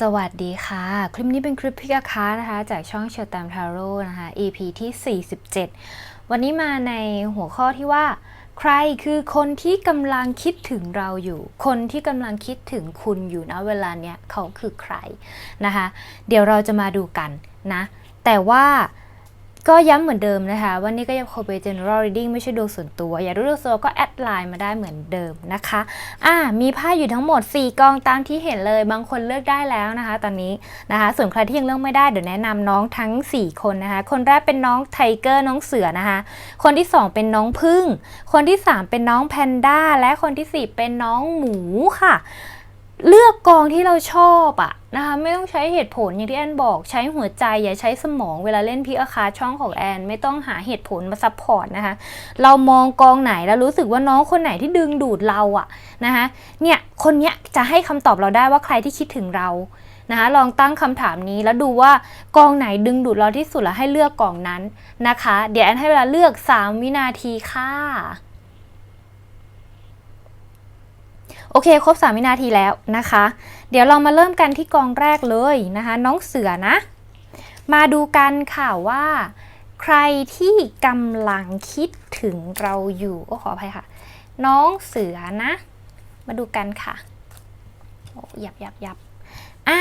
สวัสดีค่ะ คลิปนี้เป็นคลิปพิกาคานะคะ จากช่องเชอร์ตามทาโร่นะคะ EP ที่ 47 วันนี้มาในหัวข้อที่ว่า ใครคือคนที่กำลังคิดถึงเราอยู่ คนที่กำลังคิดถึงคุณอยู่นะเวลาเนี้ยเขาคือใครนะคะ เดี๋ยวเราจะมาดูกันนะ แต่ว่า ก็ย้ำเหมือนเดิมนะคะ วันนี้ก็ยังคงเป็น general reading ไม่ใช่ดวงส่วนตัว อยากรู้ดวงส่วนตัวก็แอดไลน์มาได้เหมือนเดิมนะคะอ่ามีไพ่อยู่ทั้งหมด 4 กองตามที่เห็นเลย บางคนเลือกได้แล้วนะคะ ตอนนี้นะคะ ส่วนใครที่ยังเลือกไม่ได้เดี๋ยวแนะนำน้องทั้ง 4 คนนะคะ คนแรกเป็นน้องไทเกอร์น้องเสือนะคะ คนที่ 2 เป็นน้องพึ่ง คนที่ 3 เป็นน้องแพนด้าและคนที่ 4 เป็นน้องหมูค่ะ เลือกกองที่เราชอบอะนะคะไม่ต้องใช้เหตุผลอย่างที่แอนบอกใช้หัวใจอย่าใช้สมองเวลาเล่นพีอาคาช่องของแอน ไม่ต้องหาเหตุผลมาซัพพอร์ตนะคะเรามองกองไหนแล้วรู้สึกว่าน้องคนไหนที่ดึงดูดเราอะนะคะเนี่ยคนเนี้ยจะให้คำตอบเราได้ว่าใครที่คิดถึงเรานะคะลองตั้งคำถามนี้แล้วดูว่ากองไหนดึงดูดเราที่สุดแล้วให้เลือกกองนั้นนะคะ เดี๋ยวแอนให้เวลาเลือก 3 วินาทีค่ะ โอเค ครบ 3 วินาทีแล้วนะคะ เดี๋ยวเรามาเริ่มกันที่กองแรกเลยนะคะ น้องเสือนะ มาดูกันค่ะว่า ใครที่กำลังคิดถึงเราอยู่โอ้ขออภัยค่ะ น้องเสือนะ มาดูกันค่ะโอ้ยับยับยับอะ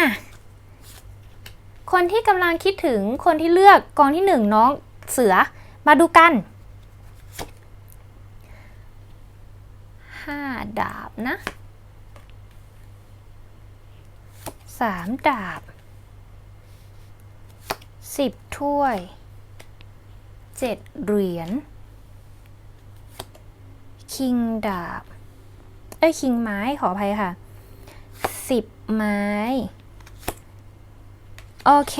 คนที่กำลังคิดถึงคนที่เลือกกองที่หนึ่งน้องเสือมาดูกันห้าดาบนะ สามดาบสิบถ้วยเจ็ดเหรียญคิงดาบ เอ้ยคิงไม้ขออภัยค่ะสิบไม้ โอเค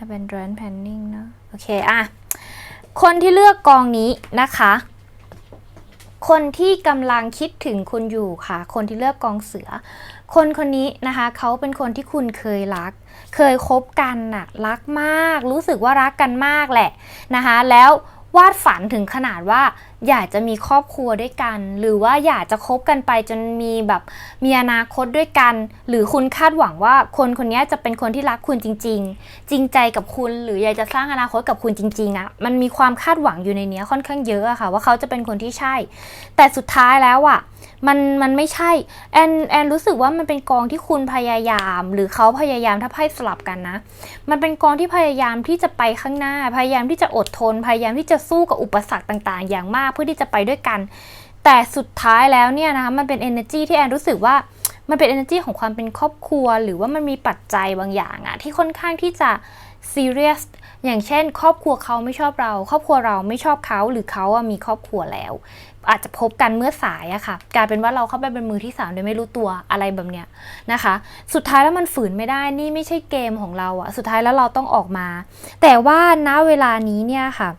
abandon planning เนอะโอเค อะ คนที่เลือกกองนี้นะคะ คนที่กำลังคิดถึงคุณอยู่ค่ะ คนที่เลือกกองเสือ คนคนนี้นะคะเขาเป็นคนที่คุณเคยรัก เคยคบกันน่ะรักมาก รู้สึกว่ารักกันมากแหละนะคะ แล้ววาดฝันถึงขนาดว่า อยากจะมีครอบครัวด้วยกัน หรือว่าอยากจะคบกันไปจนมีแบบมีอนาคตด้วยกัน หรือคุณคาดหวังว่าคนคนนี้จะเป็นคนที่รักคุณจริง ๆ จริงใจกับคุณหรืออยากจะสร้างอนาคตกับคุณจริงๆอะมันมีความคาดหวังอยู่ในเนี้ยค่อนข้างเยอะอะค่ะ ว่าเขาจะเป็นคนที่ใช่ แต่สุดท้ายแล้วอะ มันมันไม่ใช่แอนแอนรู้สึกว่ามันเป็นกองที่คุณพยายาม หรือเขาพยายามถ้าไพ่สลับกันนะ มันเป็นกองที่พยายามที่จะไปข้างหน้า พยายามที่จะอดทน พยายามที่จะสู้กับอุปสรรคต่าง ๆ อย่างมากเพื่อที่จะไปด้วยกัน แต่สุดท้ายแล้วเนี่ยนะคะมันเป็น energy ที่แอนรู้สึกว่ามันเป็น energy ของความเป็นครอบครัว หรือว่ามันมีปัจจัยบางอย่างอะที่ค่อนข้างที่จะ serious อย่างเช่น ครอบครัวเขาไม่ชอบเรา ครอบครัวเราไม่ชอบเขาหรือเขามีครอบครัวแล้ว อาจจะพบกันเมื่อสายอะค่ะ กลายเป็นว่าเราเข้าไปเป็นมือที่สามโดยไม่รู้ตัวอะไรแบบเนี้ยนะคะ สุดท้ายแล้วมันฝืนไม่ได้นี่ไม่ใช่เกมของเราอะสุดท้ายแล้วเราต้องออกมา แต่ว่าณเวลานี้เนี่ยค่ะ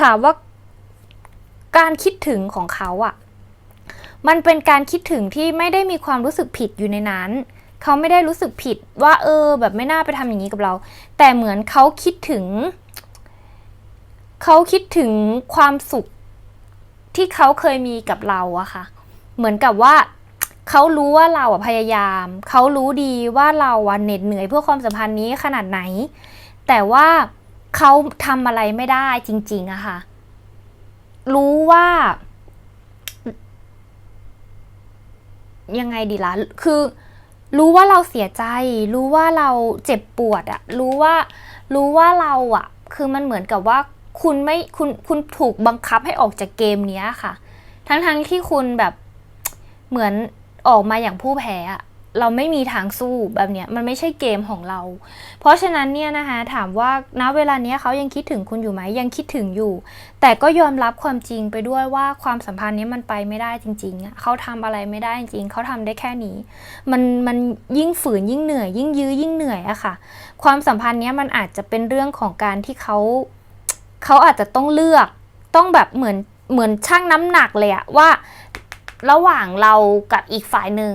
ถามว่าการคิดถึงของเขาอะมันเป็นการคิดถึงที่ไม่ได้มีความรู้สึกผิดอยู่ในนั้น เขาไม่ได้รู้สึกผิดว่าเออ แบบไม่น่าไปทำอย่างนี้กับเรา แต่เหมือนเขาคิดถึง เขาคิดถึงความสุขที่เขาเคยมีกับเราอะค่ะ เหมือนกับว่าเขารู้ว่าเราอะพยายาม เขารู้ดีว่าเราอะเหน็ดเหนื่อยเพื่อความสัมพันธ์นี้ขนาดไหน แต่ว่าเขาทำอะไรไม่ได้จริง ๆอะค่ะ รู้ว่า ยังไงดีล่ะ คือ รู้ว่าเราเสียใจ รู้ว่าเราเจ็บปวดอะรู้ว่า รู้ว่าเราอะคือมันเหมือนกับว่า คุณไม่คุณคุณถูกบังคับให้ออกจากเกมเนี้ยค่ะ ทั้งๆที่คุณแบบเหมือนออกมาอย่างผู้แพ้อะเราไม่มีทางสู้แบบเนี้ยมันไม่ใช่เกมของเรา เพราะฉะนั้นเนี่ยนะคะถามว่าณเวลาเนี้ยเขายังคิดถึงคุณอยู่ไหมยังคิดถึงอยู่ แต่ก็ยอมรับความจริงไปด้วยว่าความสัมพันธ์นี้มันไปไม่ได้จริงๆเขาทำอะไรไม่ได้จริงเขาทำได้แค่นี้ มันมันยิ่งฝืนยิ่งเหนื่อย ยิ่งยื้อยิ่งเหนื่อยอะค่ะ ความสัมพันธ์นี้มันอาจจะเป็นเรื่องของการที่เขา เขาอาจจะต้องเลือกต้องแบบเหมือนเหมือนชั่งน้ำหนักเลยอะว่า ระหว่างเรากับอีกฝ่ายหนึ่ง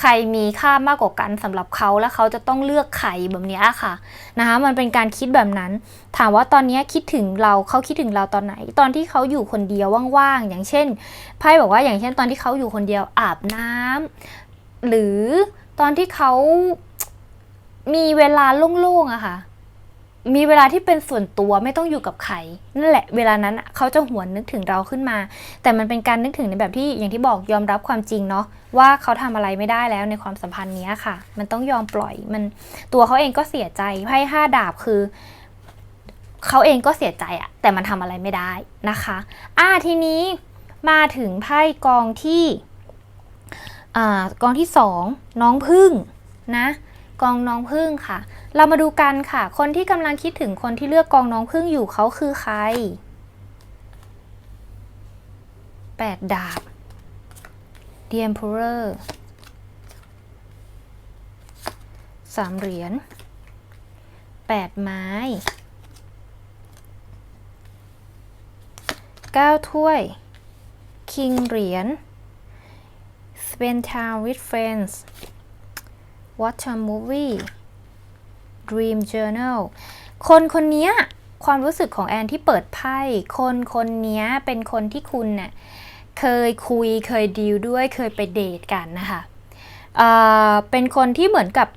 ใครมีค่ามากกว่ากันสำหรับเขาแล้วเขาจะต้องเลือกใครแบบเนี้ยค่ะนะคะมันเป็นการคิดแบบนั้น ถามว่าตอนนี้คิดถึงเราเขาคิดถึงเราตอนไหน ตอนที่เขาอยู่คนเดียวว่างๆอย่างเช่นไพ่บอกว่าอย่างเช่น ตอนที่เขาอยู่คนเดียวอาบน้ำหรือตอนที่เขามีเวลาโล่งๆอะค่ะ มีเวลาที่เป็นส่วนตัวไม่ต้องอยู่กับใครนั่นแหละเวลานั้นเขาจะหวนนึกถึงเราขึ้นมา แต่มันเป็นการนึกถึงในแบบที่อย่างที่บอกยอมรับความจริงเนาะว่าเขาทำอะไรไม่ได้แล้วในความสัมพันธ์นี้ค่ะ มันต้องยอมปล่อยมันตัวเขาเองก็เสียใจไพ่ห้าดาบคือเขาเองก็เสียใจอะแต่มันทำอะไรไม่ได้นะคะอ่าทีนี้มาถึงไพ่กองที่อ่ากองที่สองน้องพึ่งนะ กองน้องพึ่งค่ะ เรามาดูกันค่ะ คนที่กำลังคิดถึงคนที่เลือกกองน้องพึ่งอยู่เขาคือใครแปดดาบ The Emperor สามเหรียญแปดไม้เก้าถ้วย คิงเหรียญ spend time with friends watch a movie dream journal คนคนเนี้ยความรู้สึกของแอนที่เปิดไพ่ คนคนเนี้ยเป็นคนที่คุณเน่ยเคยคุยเคยดีลด้วยเคยไปเดทกันนะคะเเป็นคนที่เหมือนกับ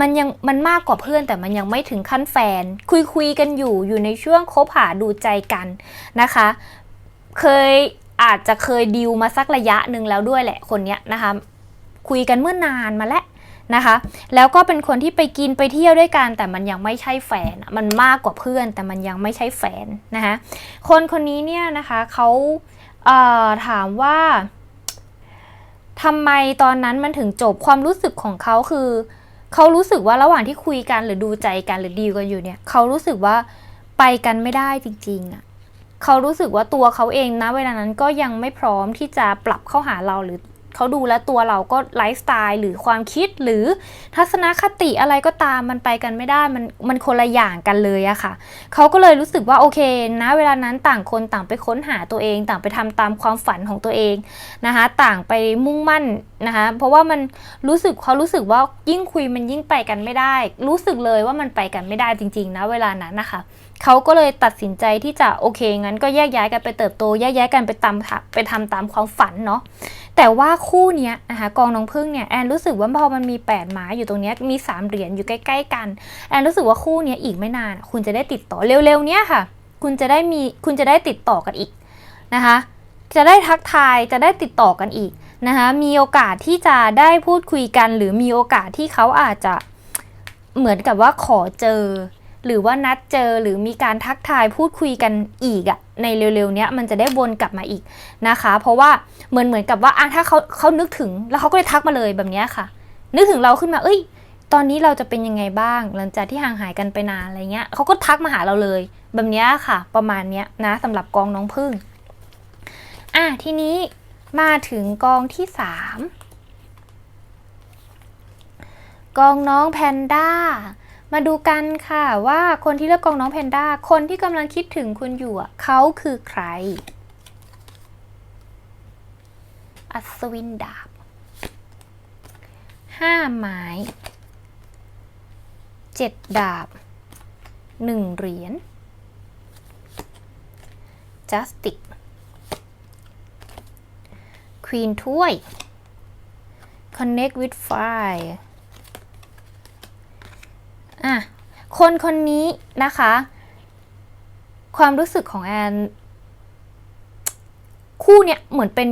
มันยังมันมากกว่าเพื่อนแต่มันยังไม่ถึงขั้นแฟน คุยคุยกันอยู่อยู่ในช่วงคบหาดูใจกันนะคะ เคยอาจจะเคยดิวมาสักระยะหนึ่งแล้วด้วยแหละคนเนี้ยนะคะ คุยกันเมื่อนานมาแล้ว นะคะ แล้วก็เป็นคนที่ไปกินไปเที่ยวด้วยกัน แต่มันยังไม่ใช่แฟน มันมากกว่าเพื่อน แต่มันยังไม่ใช่แฟนนะคะคนคนนี้เนี่ยนะคะเขาเถามว่าทำไมตอนนั้นมันถึงจบความรู้สึกของเขาคือเขารู้สึกว่าระหว่างที่คุยกันหรือดูใจกันหรือดีกันอยู่เนี่ยเขารู้สึกว่าไปกันไม่ได้จริงๆอะเขารู้สึกว่าตัวเขาเองนะเวลานั้นก็ยังไม่พร้อมที่จะปรับเข้าหาเราหรือ เขาดูแล้วตัวเราก็ไลฟ์สไตล์หรือความคิดหรือทัศนคติอะไรก็ตามมันไปกันไม่ได้มันมันคนละอย่างกันเลยอะค่ะเขาก็เลยรู้สึกว่าโอเคนะเวลานั้นต่างคนต่างไปค้นหาตัวเอง ต่างไปทำตามความฝันของตัวเองนะคะต่างไปมุ่งมั่นนะคะเพราะว่ามันรู้สึกเขารู้สึกว่ายิ่งคุยมันยิ่งไปกันไม่ได้ รู้สึกเลยว่ามันไปกันไม่ได้จริงๆนะเวลานั้นนะคะเขาก็เลยตัดสินใจที่จะโอเคงั้นก็แยกย้ายกันไปเติบโตแยกย้ายกันไปตามไปทำตามความฝันเนาะ แต่ว่าคู่เนี้ยนะคะกองน้องพึ่งเนี่ยแอนรู้สึกว่าพอมันมี8ไม้อยู่ตรงเนี้ยมี 3 เหรียญอยู่ใกล้ ๆ กัน แอนรู้สึกว่าคู่เนี้ยอีกไม่นาน คุณจะได้ติดต่อเร็วๆเนี้ยค่ะ คุณจะได้มีคุณจะได้ติดต่อกันอีกนะคะ จะได้ทักทายจะได้ติดต่อกันอีกนะคะมีโอกาสที่จะได้พูดคุยกัน หรือมีโอกาสที่เขาอาจจะเหมือนกับว่าขอเจอ หรือว่านัดเจอหรือมีการทักทายพูดคุยกันอีกอะในเร็วๆเนี้ยมันจะได้วนกลับมาอีกนะคะ เพราะว่าเหมือนเหมือนกับว่าอะถ้าเขาเขานึกถึงแล้วเขาก็เลยทักมาเลยแบบนี้ค่ะ นึกถึงเราขึ้นมาเอ้ย ตอนนี้เราจะเป็นยังไงบ้าง หลังจากที่ห่างหายกันไปนานอะไรเงี้ยเขาก็ทักมาหาเราเลย แบบนี้ค่ะ ประมาณเนี้ยนะสำหรับกองน้องพึ่งอะทีนี้มาถึงกองที่สามกองน้องแพนด้า มาดูกันค่ะว่าคนที่เลือกกองน้องแพนด้า คนที่กำลังคิดถึงคุณอยู่อะเขาคือใคร อัศวินดาบห้าไม้เจ็ดดาบหนึ่งเหรียญจัสติกควีนถ้วย connect with fire อะคนคนนี้นะคะ ความรู้สึกของแอนคู่เนี่ยเหมือนเป็น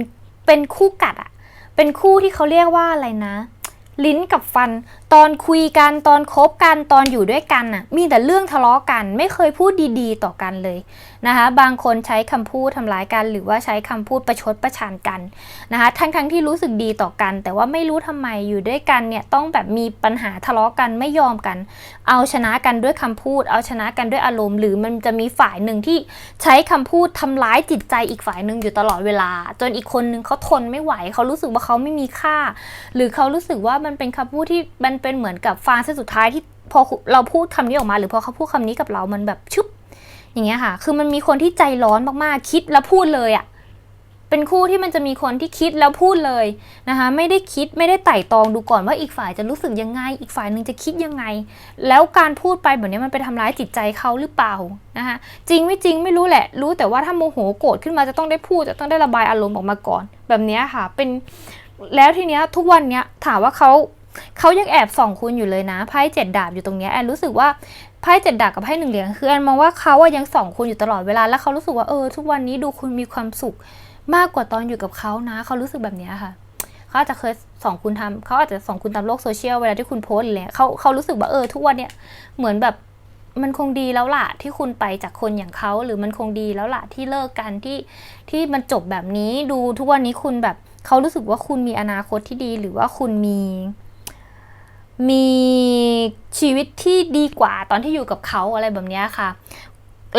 เป็นคู่กัดอะเป็นคู่ที่เขาเรียกว่าอะไรนะ ลิ้นกับฟัน ตอนคุยกันตอนคบกันตอนอยู่ด้วยกันน่ะมีแต่เรื่องทะเลาะกันไม่เคยพูดดีๆ ต่อกันเลยนะคะบางคนใช้คำพูดทำร้ายกัน หรือว่าใช้คำพูดประชดประชันกันนะคะทั้งๆทที่รู้สึกดีต่อกัน แต่ว่าไม่รู้ทำไมอยู่ด้วยกันเนี่ยต้องแบบมีปัญหาทะเลาะกันไม่ยอมกัน เอาชนะกันด้วยคำพูด เอาชนะกันด้วยอารมณ์ หรือมันจะมีฝ่ายหนึ่งที่ใช้คำพูดทำร้ายจิตใจอีกฝ่ายหนึ่งอยู่ตลอดเวลา จนอีกคนนึงเขาทนไม่ไหวเขารู้สึกว่าเขาไม่มีค่า หรือเขารู้สึกว่ามันเป็นคำพูดที่มันเป็นเหมือนกับฟางเส้นสุดท้ายที่พอเราพูดคำนี้ออกมา หรือพอเขาพูดคำนี้กับเรามันแบบชุบอย่างเงี้ยค่ะ คือมันมีคนที่ใจร้อนมากๆ คิดแล้วพูดเลยอะ่ะ เป็นคู่ที่มันจะมีคนที่คิดแล้วพูดเลยนะคะ ไม่ได้คิดไม่ได้ไต่ตองดูก่อนว่าอีกฝ่ายจะรู้สึกยังไง อีกฝ่ายหนึ่งจะคิดยังไง แล้วการพูดไปแบบนี้มันไปทำร้ายจิตใจเขาหรือเปล่านะคะ จริงไม่จริงไม่รู้แหละ รู้แต่ว่าถ้าโมโหโกรธขึ้นมาจะต้องได้พูดจะต้องได้ระบายอารมณ์ออกมาก่อน แบบนี้ค่ะ เป็น แล้วทีเนี้ยทุกวันเนี้ยถามว่าเขา เขายังแอบส่องคุณอยู่เลยนะไพ่เจ็ดดาบอยู่ตรงเนี้ยแอนรู้สึกว่าไพ่เจ็ดดาบกับไพ่หนึ่งเหรียญคือแอนมองว่าเขาอะยังส่องคุณอยู่ตลอดเวลา แล้วเขารู้สึกว่าเออทุกวันนี้ดูคุณมีความสุขมากกว่าตอนอยู่กับเขานะ เขารู้สึกแบบนี้ค่ะเขาอาจจะเคยส่องคุณทำเขาอาจจะส่องคุณตามโลกโซเชียลเวลาที่คุณโพสต์อะไรเงี้ยเขาเขารู้สึกว่าเออทุกวันเนี้ยเหมือนแบบมันคงดีแล้วล่ะที่คุณไปจากคนอย่างเขาหรือมันคงดีแล้วล่ะที่เลิกกันที่ที่มันจบแบบนี้ดูทุกวันนี้คุณแบบเขารู้สึกว่าคุณมีอนาคตที่ดีหรือว่าคุณมี มีชีวิตที่ดีกว่าตอนที่อยู่กับเขาอะไรแบบนี้ค่ะ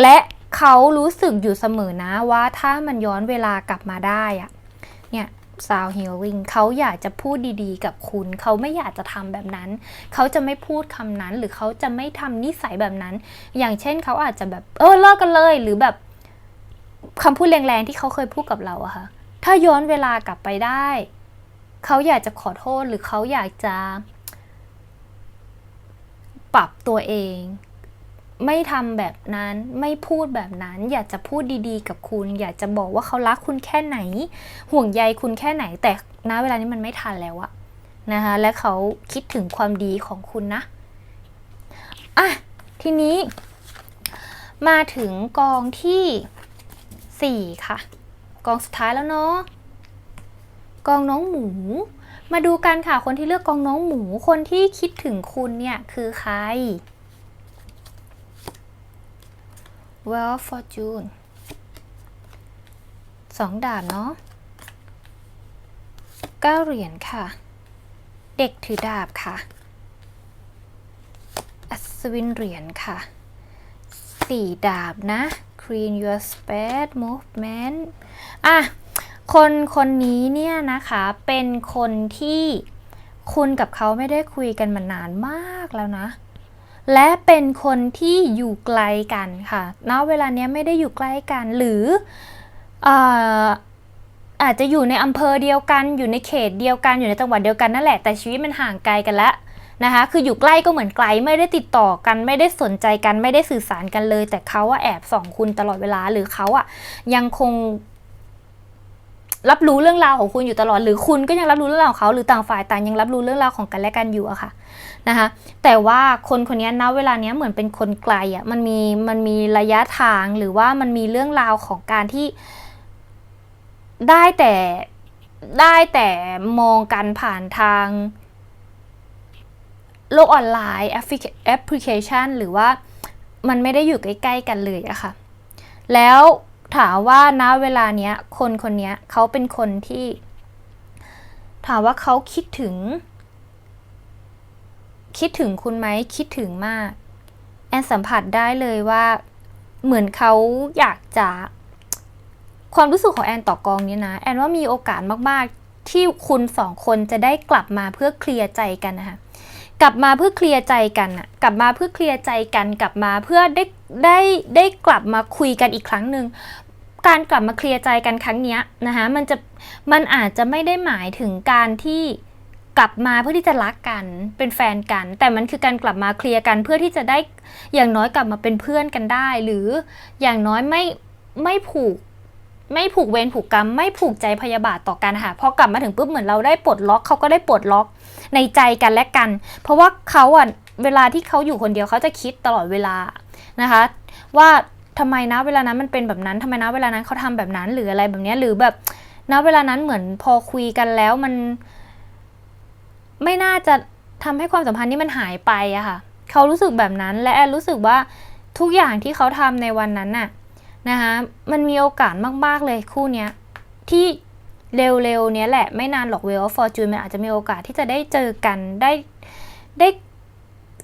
และเขารู้สึกอยู่เสมอนะว่าถ้ามันย้อนเวลากลับมาได้อะเนี่ยซาวฮิลลิงเขาอยากจะพูดดีๆ กับคุณ เขาไม่อยากจะทำแบบนั้น เขาจะไม่พูดคำนั้นหรือเขาจะไม่ทำนิสัยแบบนั้น อย่างเช่นเขาอาจจะแบบเออเลิกกันเลยหรือแบบคำพูดแรงๆที่เขาเคยพูดกับเราอะค่ะ ถ้าย้อนเวลากลับไปได้ เขาอยากจะขอโทษหรือเขาอยากจะ ปรับตัวเอง ไม่ทำแบบนั้นไม่พูดแบบนั้น อยากจะพูดดีๆ กับคุณ อยากจะบอกว่าเขารักคุณแค่ไหน ห่วงใยคุณแค่ไหน แต่ณเวลานี้มันไม่ทันแล้วอะนะคะและเขาคิดถึงความดีของคุณนะอะทีนี้ มาถึงกองที่สี่ค่ะ กองสุดท้ายแล้วเนาะกองน้องหมู มาดูกันค่ะคนที่เลือกกองน้องหมูคนที่คิดถึงคุณเนี่ยคือใคร Well Fortune สองดาบเนาะเก้าเหรียญค่ะ เด็กถือดาบค่ะ อัศวินเหรียญค่ะสี่ดาบนะ Clean your space movement อะ คนคนนี้เนี่ยนะคะเป็นคนที่คุณกับเขาไม่ได้คุยกันมานานมากแล้วนะ และเป็นคนที่อยู่ไกลกันค่ะณเวลาเนี้ยไม่ได้อยู่ใกล้กันหรืออ่ออาจจะอยู่ในอำเภอเดียวกัน อยู่ในเขตเดียวกันอยู่ในจังหวัดเดียวกันนั่นแหละแต่ชีวิตมันห่างไกลกันแล้วนะคะ คืออยู่ใกล้ก็เหมือนไกลไม่ได้ติดต่อกัน ไม่ได้สนใจกันไม่ได้สื่อสารกันเลย แต่เขาอะแอบส่องคุณตลอดเวลาหรือเขาอะยังคง รับรู้เรื่องราวของคุณอยู่ตลอด หรือคุณก็ยังรับรู้เรื่องราวของเขา หรือต่างฝ่ายต่างยังรับรู้เรื่องราวของกันและกันอยู่อะค่ะนะคะแต่ว่าคนคนนี้ณเวลาเนี้ยเหมือนเป็นคนไกลอะมันมีมันมีระยะทางหรือว่ามันมีเรื่องราวของการที่ได้แต่ได้แต่มองกันผ่านทางโลกออนไลน์แอปพลิเคแอปพลิเคชัน หรือว่ามันไม่ได้อยู่ใกล้ ๆ กันเลยอะค่ะ แล้ว ถามว่าณเวลาเนี้ย คนคนเนี้ยเขาเป็นคนที่ ถามว่าเขาคิดถึง คิดถึงคุณไหมคิดถึงมาก แอนสัมผัสได้เลยว่าเหมือนเขาอยากจะ ความรู้สึกของแอนต่อกองนี้นะแอนว่ามีโอกาสมากๆ ที่คุณสองคนจะได้กลับมาเพื่อเคลียร์ใจกันนะคะกลับมาเพื่อเคลียร์ใจกันอะกลับมาเพื่อเคลียร์ใจกัน กลับมาเพื่อได้ได้ได้กลับมาคุยกันอีกครั้งหนึ่ง การกลับมาเคลียร์ใจกันครั้งนี้นะคะมันจะมันอาจจะไม่ได้หมายถึงการที่กลับมาเพื่อที่จะรักกันเป็นแฟนกัน แต่มันคือการกลับมาเคลียร์กันเพื่อที่จะได้อย่างน้อยกลับมาเป็นเพื่อนกันได้ หรืออย่างน้อยไม่ไม่ผูก ไม่ผูกเวรผูกกรรม ไม่ผูกใจพยาบาทต่อกันค่ะพอกลับมาถึงปุ๊บเหมือนเราได้ปลดล็อกเขาก็ได้ปลดล็อกในใจกันและกัน เพราะว่าเขาอะเวลาที่เขาอยู่คนเดียวเขาจะคิดตลอดเวลานะคะ ว่า ทำไมนะเวลานั้นมันเป็นแบบนั้นทำไมนะเวลานั้นเขาทำแบบนั้นหรืออะไรแบบนี้หรือแบบณเวลานั้นเหมือนพอคุยกันแล้วมัน ไม่น่าจะทำให้ความสัมพันธ์นี้มันหายไปอะค่ะเขารู้สึกแบบนั้น และแอนรู้สึกว่าทุกอย่างที่เขาทำในวันนั้นน่ะนะคะมันมีโอกาสมาก ๆ เลยคู่เนี้ยที่เร็วๆเนี้ยแหละไม่นานหรอกเวลฟอร์จูนมันอาจจะมีโอกาสที่จะได้เจอกันได้ได้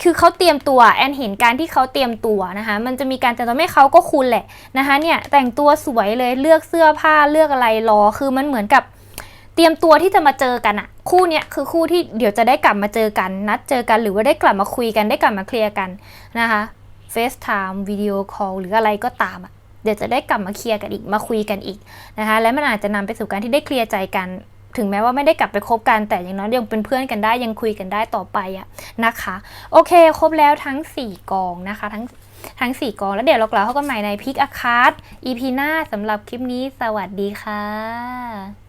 คือเขาเตรียมตัวแอนเห็นการที่เขาเตรียมตัวนะคะ มันจะมีการแต่งตัวไม่เขาก็คุณแหละนะคะเนี่ยแต่งตัวสวยเลยเลือกเสื้อผ้าเลือกอะไรรอ คือมันเหมือนกับเตรียมตัวที่จะมาเจอกันอะคู่เนี้ยคือคู่ที่เดี๋ยวจะได้กลับมาเจอกัน นัดเจอกันหรือว่าได้กลับมาคุยกันได้กลับมาเคลียร์กันนะคะ FaceTime วิดีโอคอลหรืออะไรก็ตามอะเดี๋ยวจะได้กลับมาเคลียร์กันอีกมาคุยกันอีกนะคะและมันอาจจะนำไปสู่การที่ได้เคลียร์ใจกัน ถึงแม้ว่าไม่ได้กลับไปคบกันแต่อย่างน้อยยังเป็นเพื่อนกันได้ยังคุยกันได้ต่อไปอะนะคะ โอเคครบแล้วทั้ง 4 กองนะคะ ทั้งทั้ง 4 กอง แล้วเดี๋ยวเรากลับเข้ากันใหม่ในพิกอาคาร์ด EP หน้าสำหรับคลิปนี้สวัสดีค่ะ